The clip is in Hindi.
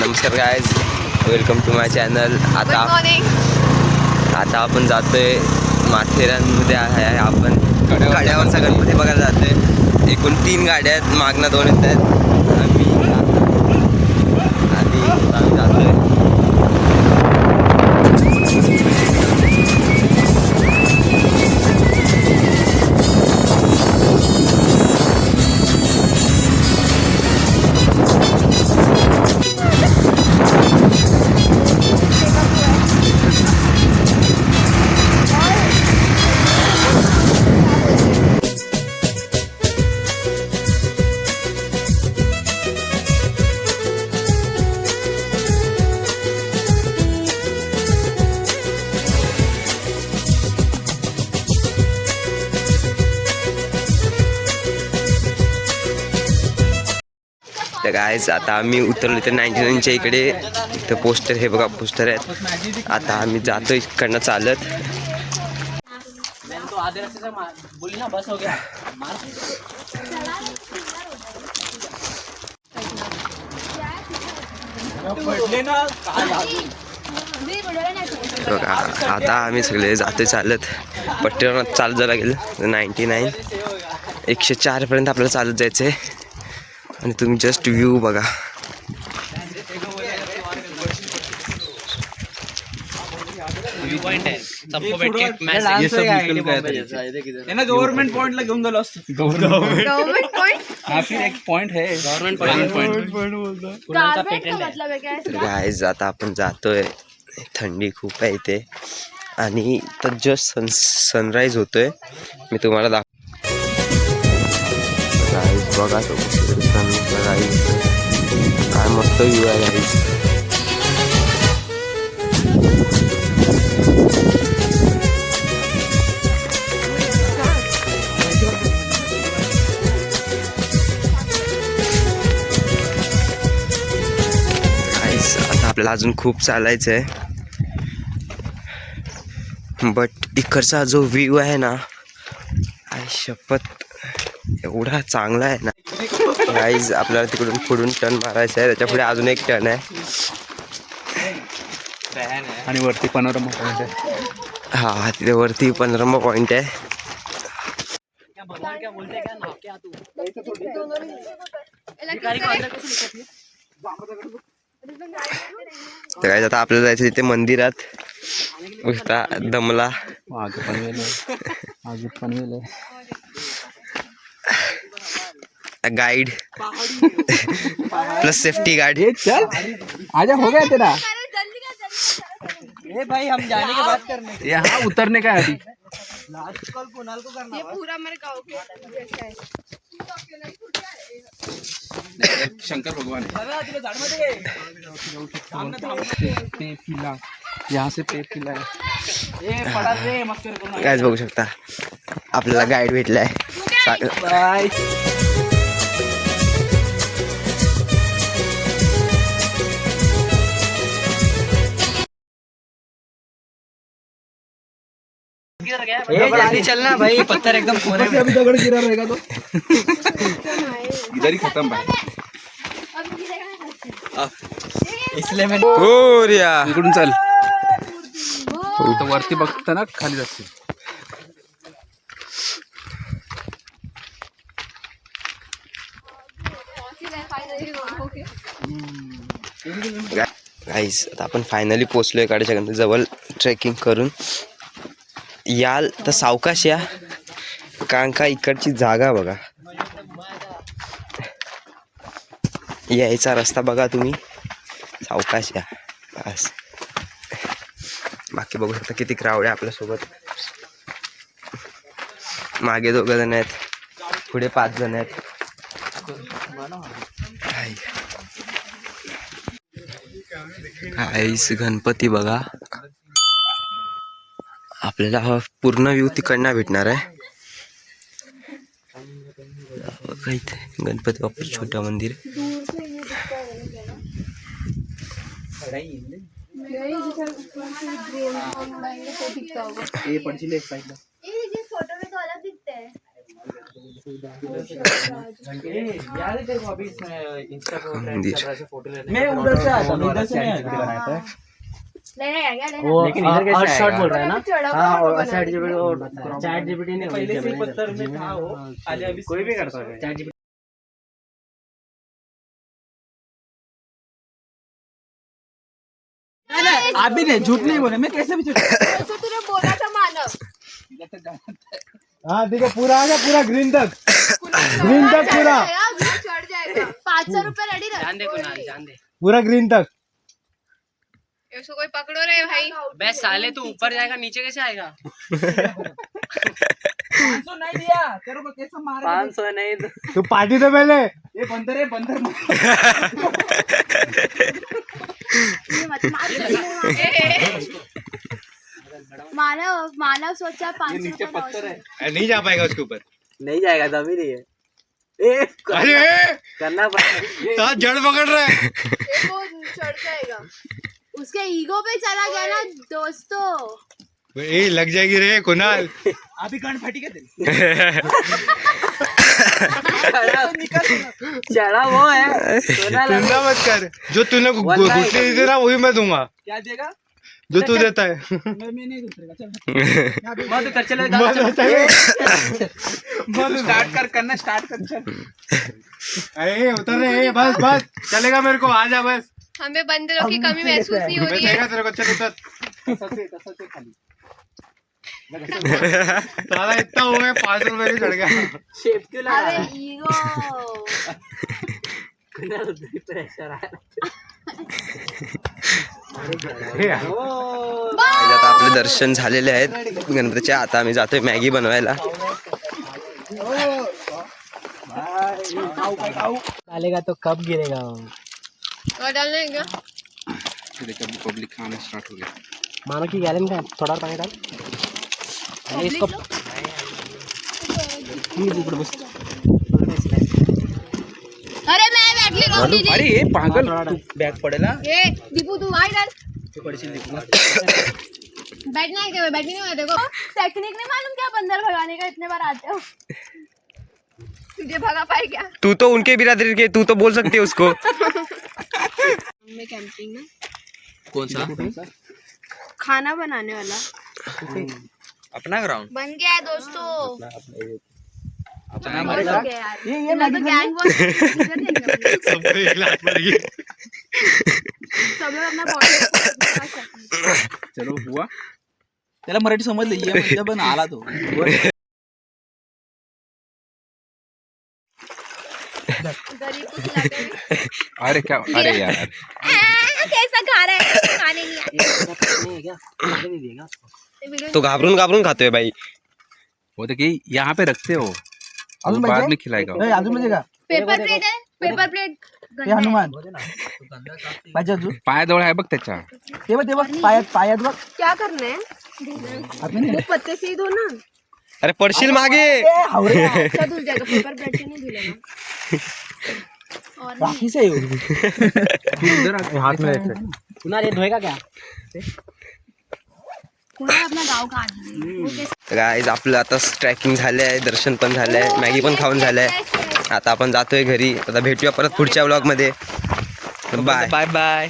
नमस्कार guys welcome to my channel आता आता आपण जातोय माथेरानमध्ये आहे आपण. कड्यावरचा गणपती बघायला जातोय. एकूण तीन गाड्या आहेत. मागणं दोन येत आहेत. तर गायज आता आम्ही उतरलो इथे नाईन्टी नाईनच्या इकडे. इथं पोस्टर हे बघा पोस्टर आहेत. आता आम्ही जातो इकडनं चालत. बघा आता आम्ही सगळे जाते चालत. पट्टीवर चालत जायला गेलं नाईन्टी नाईन. एकशे चारपर्यंत आपल्याला चालत जायचं आहे आणि तुम्ही जस्ट व्ह्यू बघा. त्यांना गव्हर्नमेंट पॉइंटला घेऊन झालो असतो. गव्हर्नमेंट एक पॉइंट है. गव्हर्नमेंट पॉइंट गायज आता आपण जातोय. थंडी खूप आहे इथे. आणि तर जस्ट सन सनराईज होतोय. मी तुम्हाला दाखव बघा तो काय मस्त व्ह्यू आहे गाईज गाईज आता आपल्याला अजून खूप चालायचं आहे बट इकडचा जो व्ह्यू आहे ना आय शपथ एवढा चांगला आहे ना. गाईज आपल्याला तिकडून पुढून टर्न मारायचा आहे. त्याच्या पुढे अजून एक टर्न आहे. आणि वरती पनोरमा पॉइंट आहे. हा तिथे वरती पंधरा पॉईंट आहे. तर काय आता आपल्याला जायचं तिथे मंदिरात. दमला. आगे पनवेल आगे पनवेल है गाईड प्लस सेफ्टी गार्ड चल। आजा हो गया तेरा। ए भाई हम जाने के बाद करने यहाँ उतरने का है अभी। ये पूरा मेरे गाँव के शंकर भगवान। पिला। यहाँ से पे पिला है। ए पडा रे मस्त करू कायच बघू शकता। आपल्याला गाईड भेटलाय. जल्दी चलना भाई पत्थर एकदम कोने में अभी दगड़ गिरा रहेगा तो। इधर ही खत्म भाई इसलिए मैं ओरिया इकडून चल। तर वरती बघताना खाली गाईस आता आपण फायनली पोचलोय काडेच्या गणपती जवळ ट्रेकिंग करून. याल तर सावकाश या. कारण का इकडची जागा बघा. यायचा रस्ता बघा तुम्ही. सावकाश या. बस. बाकी बघू शकता किती क्राऊड आहे आपल्यासोबत. मागे दोघं जण आहेत. पुढे पाच जण आहेत. आईस गणपती बघा. आपल्याला हा पूर्ण व्ह्यू तिकडनं भेटणार आहे. बघा इथे गणपती बाप्पा छोटं मंदिर. ये पडशील एक साईडला फ़ोटो में तो अलग दिखते हैं मंदिर मैं उधर से आता हूँ इधर से नहीं लेकिन इधर कैसे हर्ष बोल रहा है ना? हाँ और चैट जीपीटी चैट जीपीटी ने पहले से पत्थर में था वो आले अभी कोई भी करता है। चैट जीपीटी आप भी नहीं झूठ नहीं बोले मैं कैसे भी झूठ तूने बोला था मानव। हाँ देखो पूरा आ गया पूरा ग्रीन तक ग्रीन तक पूरा। चढ़ जाएगा। पाँच सौ रुपए रेडी रख जान दे कुणाल जान दे। पूरा ग्रीन तक इसको कोई पकड़ो रे भाई। बे साले तू ऊपर जाएगा नीचे कैसे आएगा? पाँच सौ नहीं दिया तेरे को कैसे मारे पाँच सौ नहीं तो तू पार्टी तो पहले। ये बंदर है बंदर मानव मानव सोचा पाँच सौ नीचे पत्थर है। नहीं जा पाएगा उसके ऊपर। नहीं जाएगा तभी नहीं है। अरे! करना पड़ेगा। जड़ पकड़ रहा है। वो चढ़ जाएगा? उसके ईगो पे चला गया ना दोस्तों। ए लग जाएगी रे कुणाल। अभी गांड फटी क्या चढ़ा वो है। चिंता मत कर। जो तूने घु- वरना घुटने दी थी ना वही मैं दूँगा। क्या देगा? जो तू देता है। मैं मैं नहीं दूसरे का चल। मत कर चलो मत स्टार्ट कर करना स्टार्ट कर चल। अरे उतर रहे बस बस। चलेगा मेरे को आ जा बस। हमें बंदरों की कमी महसूस नहीं हो रही है। तेरे को चल खाली साला इतना है पाँच सौ रुपए की चढ़ गया। शेप क्यों लगा अरे ईगो प्रेशर हे? आता आपले दर्शन झालेले आहेत. गणपतीचे आता आम्ही जातोय मॅगी बनवायला. डालेगा तो कब गिरेगा? और डालना है क्या पब्लिक खाना स्टार्ट हो गया मानो की गैलन का थोड़ा पानी डाल अरे इसको अरे मैं बैटली रहा दीदी? अरे ये पागल बैग पडेला ये दीपू तू आई डाल। बैठना है क्या? बैठने नहीं देखो। टेक्निक नहीं मालूम क्या? बंदर भगाने का इतने बार आते हो। तुझे भगा पाए क्या? तू तो उनके बिरादरी के तू तो बोल सकती है उसको। में कैंपिंग ना कौन सा? खाना बनाने वाला। अपना ग्राउंड बन गया है दोस्तों। अपना बन गया यार। ये ये तो गैंग वॉर सबको एक लाख पड़ेगी सब लोग अपना बॉडी चलो हुआ। त्याला मराठी समजलं ये म्हणजे पण आला तो। गरीब को खिलाते हुए अरे क्या अरे यार। कैसा खा रहा है खाने नहीं आया नहीं है क्या? तो घाबरून घाबरून खातोय बाई वो तो कि यहाँ पे रखते हो बाद में खिलाएगा पेपर प्लेट है पेपर प्लेट हनुमान। पायाजवळ आहे बघ त्याच्या क्या करना है? वो पत्ते से ही दो ना। अरे पडशील मागे। अच्छा पेपर प्लेट से धुलेगा और नहीं हाथ में कुणाल ये धोएगा क्या? कोणी अपना गाव का आदमी वो कैसे गाईज आपलं आता ट्रॅकिंग झालं आहे दर्शन पण झालं आहे मॅगी पण खाऊन झालं आहे आता आपण जातोय घरी. आता भेटूया परत पुढच्या व्लॉगमध्ये बाय बाय बाय